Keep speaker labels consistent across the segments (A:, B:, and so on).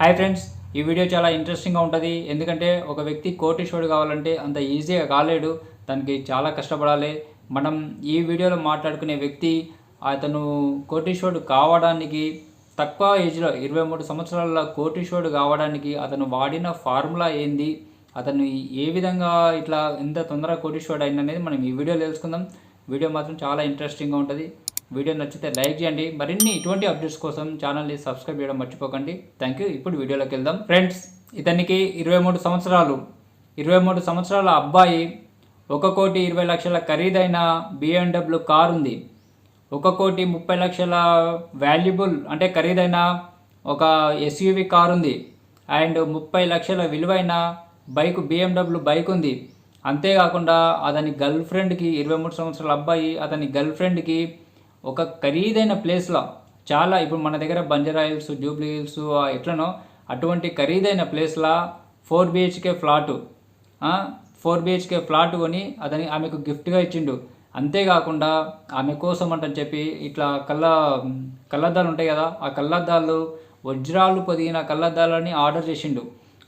A: Hi friends ఈ video చాలా ఇంట్రెస్టింగ్గా ఉంటుంది. ఎందుకంటే ఒక వ్యక్తి కోటీశ్వరుడు కావాలంటే అంత ఈజీగా కాలేడు. దానికి చాలా కష్టపడాలి. మనం ఈ వీడియోలో మాట్లాడుకునే వ్యక్తి అతను కోటీశ్వరుడు కావడానికి తక్కువ ఏజ్లో ఇరవై మూడు సంవత్సరాల కోటీశ్వరుడు కావడానికి అతను వాడిన ఫార్ములా ఏంది? అతను ఏ విధంగా ఇట్లా ఎంత తొందరగా కోటీశ్వరుడు అయిందనేది మనం ఈ వీడియోలో తెలుసుకుందాం. వీడియో మాత్రం చాలా ఇంట్రెస్టింగ్గా ఉంటుంది. వీడియో నచ్చితే లైక్ చేయండి. మరిన్ని ఇటువంటి అప్డేట్స్ కోసం ఛానల్ని సబ్స్క్రైబ్ చేయడం మర్చిపోకండి. థ్యాంక్ యూ ఇప్పుడు వీడియోలోకి వెళ్దాం. ఫ్రెండ్స్ ఇతనికి ఇరవై మూడు సంవత్సరాలు. ఇరవై మూడు సంవత్సరాల అబ్బాయి ఒక కోటి ఇరవై లక్షల ఖరీదైన బిఎండబ్ల్యూ కార్ ఉంది. ఒక కోటి ముప్పై లక్షల వాల్యుబుల్ అంటే ఖరీదైన ఒక ఎస్యూవి కార్ ఉంది. అండ్ ముప్పై లక్షల విలువైన బైక్ బిఎండబ్ల్యూ బైక్ ఉంది. అంతేకాకుండా అతని గర్ల్ ఫ్రెండ్కి ఇరవై మూడు సంవత్సరాల అబ్బాయి అతని గర్ల్ ఫ్రెండ్కి ఒక ఖరీదైన ప్లేస్లో చాలా ఇప్పుడు మన దగ్గర బంజారా హిల్స్ జూబ్లీ హిల్స్ ఎట్లనో అటువంటి ఖరీదైన ప్లేస్లో four BHK flat four BHK flat కొని అతని ఆమెకు గిఫ్ట్గా ఇచ్చిండు. అంతేకాకుండా ఆమె కోసం అంటని చెప్పి ఇట్లా కళ్ళ కళ్ళద్దాలు ఉంటాయి కదా ఆ కళ్ళద్దాలు వజ్రాలు పొదిగిన కళ్ళద్దాలని ఆర్డర్ చేసిండు.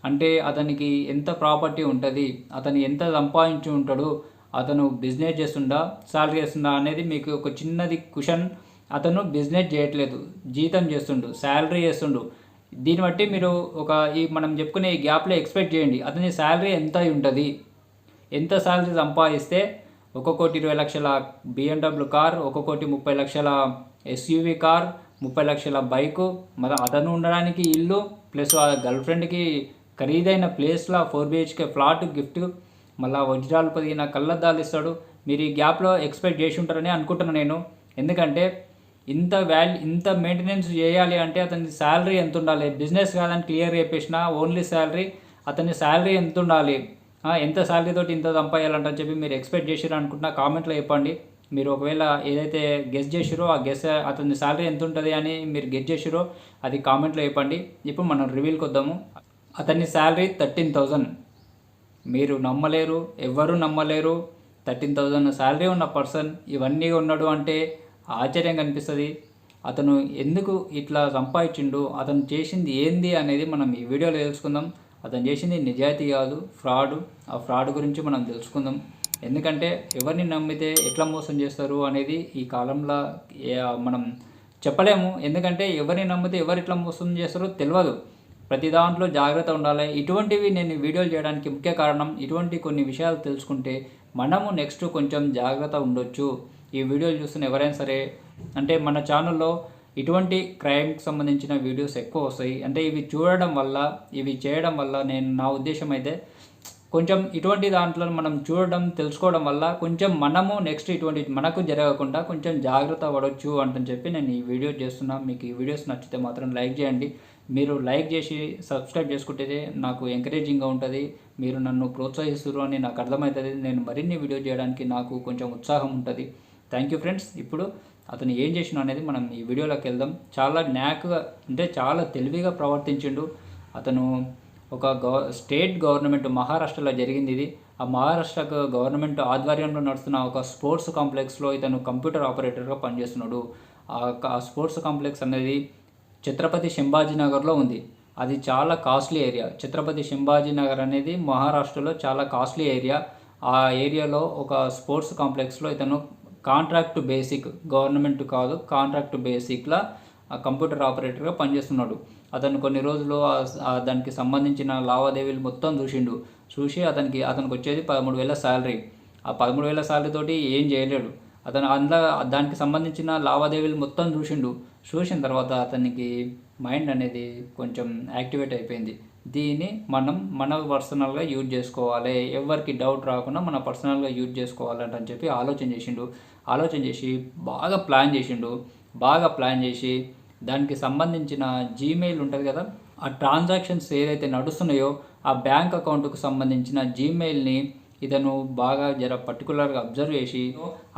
A: అంటే అతనికి ఎంత ప్రాపర్టీ ఉంటుంది అతను ఎంత సంపాదించి ఉంటాడు అతను బిజినెస్ చేస్తుండా సాలరీ చేస్తుండా అనేది మీకు ఒక చిన్నది క్వశ్చన్ అతను బిజినెస్ చేయట్లేదు జీతం చేస్తుండు శాలరీ చేస్తుండు దీన్ని బట్టి మీరు ఒక ఈ మనం చెప్పుకునే ఈ గ్యాప్లో ఎక్స్పెక్ట్ చేయండి అతని శాలరీ ఎంత ఉంటుంది? ఎంత శాలరీ సంపాదిస్తే ఒక కోటి ఇరవై లక్షల బిఎండబ్ల్యూ కార్ ఒక కోటి ముప్పై లక్షల ఎస్యూవి కార్ ముప్పై లక్షల బైకు. మరి అతను ఉండడానికి ఇల్లు ప్లస్ ఆ గర్ల్ ఫ్రెండ్కి ఖరీదైన ప్లేస్లో ఫోర్ బిహెచ్కే ఫ్లాట్ గిఫ్ట్ మళ్ళీ వజ్రాలు నా కళ్ళద్దాలు ఇస్తాడు మీరు ఈ గ్యాప్లో ఎక్స్పెక్ట్ చేసి ఉంటారని అనుకుంటున్నాను నేను. ఎందుకంటే ఇంత వాల్యూ ఇంత మెయింటెనెన్స్ చేయాలి అంటే అతని శాలరీ ఎంత ఉండాలి? బిజినెస్ కాదని క్లియర్ చెప్పేసిన ఓన్లీ శాలరీ అతని శాలరీ ఎంత ఉండాలి? ఎంత శాలరీ తోటి ఇంత సంపాయాలంటని చెప్పి మీరు ఎక్స్పెక్ట్ చేసిరు అనుకుంటున్నా కామెంట్లో చెప్పండి. మీరు ఒకవేళ ఏదైతే గెస్ చేసిరో ఆ గెస్ అతని శాలరీ ఎంత ఉంటుంది అని మీరు గెస్ చేసిరో అది కామెంట్లో చెప్పండి. ఇప్పుడు మనం రివీల్కి వద్దాము. అతని శాలరీ థర్టీన్ థౌజండ్. మీరు నమ్మలేరు ఎవ్వరూ నమ్మలేరు. థర్టీన్ థౌజండ్ శాలరీ ఉన్న పర్సన్ ఇవన్నీ ఉన్నాడు అంటే ఆశ్చర్యం కనిపిస్తుంది. అతను ఎందుకు ఇట్లా సంపాదించిండు అతను చేసింది ఏంది అనేది మనం ఈ వీడియోలో తెలుసుకుందాం. అతను చేసింది నిజాయితీ కాదు ఫ్రాడ్. ఆ ఫ్రాడ్ గురించి మనం తెలుసుకుందాం. ఎందుకంటే ఎవరిని నమ్మితే ఎట్లా మోసం చేస్తారు అనేది ఈ కాలంలో మనం చెప్పలేము. ఎందుకంటే ఎవరిని నమ్మితే ఎవరు ఎట్లా మోసం చేస్తారో తెలియదు. ప్రతి దాంట్లో జాగ్రత్త ఉండాలి. ఇటువంటివి నేను వీడియోలు చేయడానికి ముఖ్య కారణం ఇటువంటి కొన్ని విషయాలు తెలుసుకుంటే మనము నెక్స్ట్ కొంచెం జాగ్రత్త ఉండొచ్చు. ఈ వీడియోలు చూస్తున్న ఎవరైనా సరే అంటే మన ఛానల్లో ఇటువంటి క్రైమ్కి సంబంధించిన వీడియోస్ ఎక్కువ వస్తాయి. అంటే ఇవి చూడడం వల్ల ఇవి చేయడం వల్ల నేను నా ఉద్దేశం అయితే కొంచెం ఇటువంటి దాంట్లో మనం చూడడం తెలుసుకోవడం వల్ల కొంచెం మనము నెక్స్ట్ ఇటువంటి మనకు జరగకుండా కొంచెం జాగ్రత్త పడవచ్చు అంటని చెప్పి నేను ఈ వీడియో చేస్తున్నా. మీకు ఈ వీడియోస్ నచ్చితే మాత్రం లైక్ చేయండి. మీరు లైక్ చేసి సబ్స్క్రైబ్ చేసుకుంటే నాకు ఎంకరేజింగ్గా ఉంటుంది. మీరు నన్ను ప్రోత్సహిస్తున్నారు అని నాకు అర్థమవుతుంది నేను మరిన్ని వీడియో చేయడానికి నాకు కొంచెం ఉత్సాహం ఉంటుంది. థ్యాంక్ యూ ఫ్రెండ్స్ ఇప్పుడు అతను ఏం చేసిన అనేది మనం ఈ వీడియోలోకి వెళ్దాం. చాలా న్యాక్గా అంటే చాలా తెలివిగా ప్రవర్తించిండు. అతను ఒక గవ స్టేట్ గవర్నమెంట్ మహారాష్ట్రలో జరిగింది ఇది. ఆ మహారాష్ట్ర గవర్నమెంట్ ఆధ్వర్యంలో నడుస్తున్న ఒక స్పోర్ట్స్ కాంప్లెక్స్లో ఇతను కంప్యూటర్ ఆపరేటర్గా పనిచేస్తున్నాడు. ఆ ఆ స్పోర్ట్స్ కాంప్లెక్స్ అనేది ఛత్రపతి శంభాజీనగర్లో ఉంది. అది చాలా కాస్ట్లీ ఏరియా. ఛత్రపతి శంభాజీనగర్ అనేది మహారాష్ట్రలో చాలా కాస్ట్లీ ఏరియా. ఆ ఏరియాలో ఒక స్పోర్ట్స్ కాంప్లెక్స్లో ఇతను కాంట్రాక్ట్ బేసిక్ గవర్నమెంట్ కాదు కాంట్రాక్ట్ బేసిక్లా కంప్యూటర్ ఆపరేటర్గా పనిచేస్తున్నాడు. అతను కొన్ని రోజులు దానికి సంబంధించిన లావాదేవీలు మొత్తం చూసిండు. చూసి అతనికి అతనికి వచ్చేది పదమూడు వేల శాలరీ. ఆ పదమూడు వేల శాలరీతోటి ఏం చేయలేడు. అతను అందులో దానికి సంబంధించిన లావాదేవీలు మొత్తం చూసిండు. చూసిన తర్వాత అతనికి మైండ్ అనేది కొంచెం యాక్టివేట్ అయిపోయింది. దీన్ని మనం మన పర్సనల్గా యూజ్ చేసుకోవాలి. ఎవరికి డౌట్ రాకుండా మన పర్సనల్గా యూజ్ చేసుకోవాలంట అని చెప్పి ఆలోచన చేసిండు. ఆలోచన చేసి బాగా ప్లాన్ చేసిండు. బాగా ప్లాన్ చేసి దానికి సంబంధించిన జీమెయిల్ ఉంటుంది కదా ఆ ట్రాన్సాక్షన్స్ ఏదైతే నడుస్తున్నాయో ఆ బ్యాంక్ అకౌంట్కు సంబంధించిన జీమెయిల్ని ఇతను బాగా జర పర్టికులర్గా అబ్జర్వ్ చేసి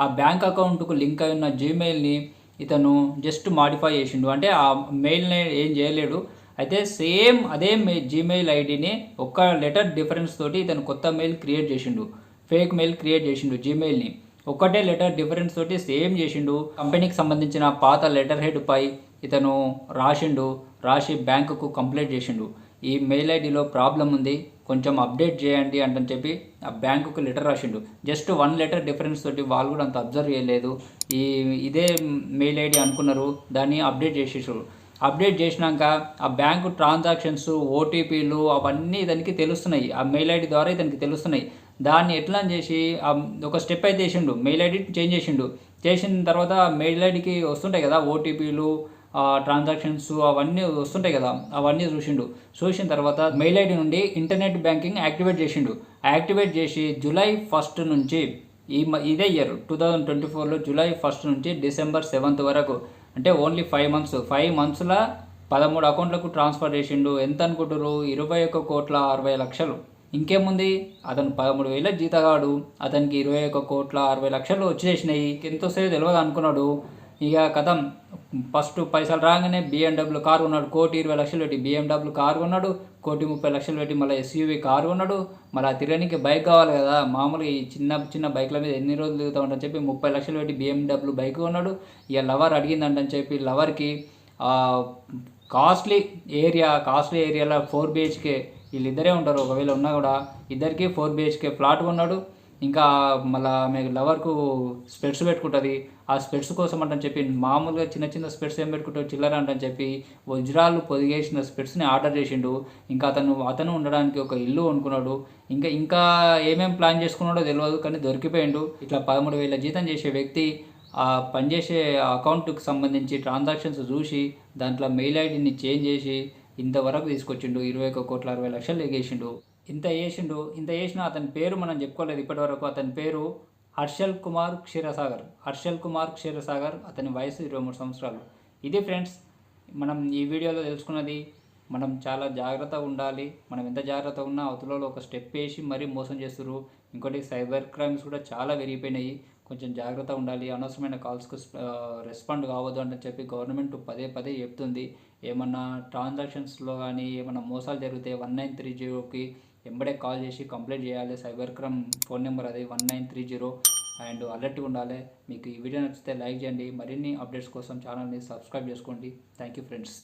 A: ఆ బ్యాంక్ అకౌంట్కు లింక్ అయి ఉన్న జీమెయిల్ని ఇతను జస్ట్ మాడిఫై చేసిండు. అంటే ఆ మెయిల్ని ఏం చేయలేడు. అయితే సేమ్ అదే మే జీమెయిల్ ఐడిని ఒక్క లెటర్ డిఫరెన్స్ తోటి ఇతను కొత్త మెయిల్ క్రియేట్ చేసిండు. ఫేక్ మెయిల్ క్రియేట్ చేసిండు జీమెయిల్ని ఒక్కటే లెటర్ డిఫరెన్స్ తోటి సేమ్ చేసిండు. కంపెనీకి సంబంధించిన పాత లెటర్ హెడ్ పై ఇతను రాసిండు. రాసి బ్యాంకుకు కంప్లైంట్ చేసిండు. ఈ మెయిల్ ఐడిలో ప్రాబ్లం ఉంది కొంచెం అప్డేట్ చేయండి అంటని చెప్పి ఆ బ్యాంకుకు లెటర్ రాసిండు. జస్ట్ వన్ లెటర్ డిఫరెన్స్ తోటి వాళ్ళు కూడా అంత అబ్జర్వ్ చేయలేదు. ఈ ఇదే మెయిల్ ఐడి అనుకున్నారు దాన్ని అప్డేట్ చేసేసారు. అప్డేట్ చేసినాక ఆ బ్యాంకు ట్రాన్సాక్షన్స్ ఓటీపీలు అవన్నీ దానికి తెలుస్తున్నాయి. ఆ మెయిల్ ఐడి ద్వారా ఇతనికి తెలుస్తున్నాయి. దాన్ని ఎట్లా అని చేసి ఒక స్టెప్ అయితే చేసిండు. మెయిల్ ఐడి చేంజ్ చేసిండు. చేసిన తర్వాత మెయిల్ ఐడికి వస్తుంటాయి కదా ఓటీపీలు ట్రాన్సాక్షన్స్ అవన్నీ వస్తుంటాయి కదా అవన్నీ చూసిండు. చూసిన తర్వాత మెయిల్ ఐడి నుండి ఇంటర్నెట్ బ్యాంకింగ్ యాక్టివేట్ చేసిండు. యాక్టివేట్ చేసి జూలై ఫస్ట్ నుంచి ఈ మ- ఇదే ఇయర్ టూ థౌజండ్ ట్వంటీ ఫోర్లో జూలై ఫస్ట్ నుంచి డిసెంబర్ సెవెంత్ వరకు అంటే ఓన్లీ ఫైవ్ మంత్స్ ఫైవ్ మంత్స్లో పదమూడు అకౌంట్లకు ట్రాన్స్ఫర్ చేసిండు. ఎంత అనుకుంటారు ఇరవై ఒక్క కోట్ల అరవై లక్షలు. ఇంకేముంది? అతను పదమూడు వేల జీతగాడు. అతనికి ఇరవై ఒక్క కోట్ల అరవై లక్షలు వచ్చేసినాయి. ఎంత తెలియదు అనుకున్నాడు ఇక కథం. ఫస్ట్ పైసలు రాగానే బిఎండబ్ల్యూ కారు కొన్నాడు. కోటి ఇరవై లక్షలు పెట్టి బిఎండబ్ల్యూ కారు కొన్నాడు. కోటి ముప్పై లక్షలు పెట్టి మళ్ళీ ఎస్యూవి కారు కొన్నాడు. మళ్ళీ ఆ తిరగనికి బైక్ కావాలి కదా. మామూలుగా ఈ చిన్న చిన్న బైక్ల మీద ఎన్ని రోజులు తిరుగుతా ఉంటాఅని చెప్పి ముప్పై లక్షలు పెట్టి బిఎండబ్ల్యూ బైక్ కొన్నాడు. ఇక లవర్ అడిగిందంటని చెప్పి లవర్కి కాస్ట్లీ ఏరియా కాస్ట్లీ ఏరియాలో ఫోర్ బిహెచ్కే వీళ్ళిద్దరే ఉంటారు. ఒకవేళ ఉన్నా కూడా ఇద్దరికి ఫోర్ బిహెచ్కే ఫ్లాట్ కొన్నాడు. ఇంకా మళ్ళా ఆమె లవర్కు స్పెట్స్ పెట్టుకుంటుంది. ఆ స్పెట్స్ కోసం అంటని చెప్పి మామూలుగా చిన్న చిన్న స్పెట్స్ ఏం పెట్టుకుంటావు చిల్లర అంటని చెప్పి వజ్రాలు పొదిగేసిన స్పెట్స్ని ఆర్డర్ చేసిండు. ఇంకా అతను అతను ఉండడానికి ఒక ఇల్లు అనుకున్నాడు ఇంకా ఇంకా ఏమేం ప్లాన్ చేసుకున్నాడో తెలియదు కానీ దొరికిపోయిండు. ఇట్లా పదమూడు వేల జీతం చేసే వ్యక్తి ఆ పనిచేసే అకౌంట్కి సంబంధించి ట్రాన్సాక్షన్స్ చూసి దాంట్లో మెయిల్ ఐడిని చేంజ్ చేసి ఇంతవరకు తీసుకొచ్చిండు. ఇరవై ఒక కోట్ల అరవై లక్షలు ఎగేసిండు. ఇంత చేసిండు ఇంత చేసిన అతని పేరు మనం చెప్పుకోలేదు ఇప్పటివరకు. అతని పేరు హర్షల్ కుమార్ క్షీరసాగర్. హర్షల్ కుమార్ క్షీరసాగర్ అతని వయసు ఇరవై మూడు సంవత్సరాలు. ఇది ఫ్రెండ్స్ మనం ఈ వీడియోలో తెలుసుకున్నది మనం చాలా జాగ్రత్తగా ఉండాలి. మనం ఎంత జాగ్రత్తగా ఉన్నా అవతలలో ఒక స్టెప్ వేసి మరీ మోసం చేస్తారు ఇంకోటి సైబర్ క్రైమ్స్ కూడా చాలా పెరిగిపోయినాయి. కొంచెం జాగ్రత్తగా ఉండాలి. అనవసరమైన కాల్స్కు రెస్పాండ్ కావద్దు అని చెప్పి గవర్నమెంట్ పదే పదే చెప్తుంది. ఏమన్నా ట్రాన్సాక్షన్స్లో కానీ ఏమన్నా మోసాలు జరిగితే వన్ నైన్ త్రీ జీరోకి ఎంబడే కాల్ చేసి కంప్లైంట్ చేయాలి సైబర్ క్రైమ్ ఫోన్ నెంబర్ అది one nine three zero. And అలర్ట్గా ఉండాలి. మీకు ఈ వీడియో నచ్చితే లైక్ చేయండి. మరిన్ని అప్డేట్స్ కోసం ఛానల్ని సబ్స్క్రైబ్ చేసుకోండి. Thank you friends.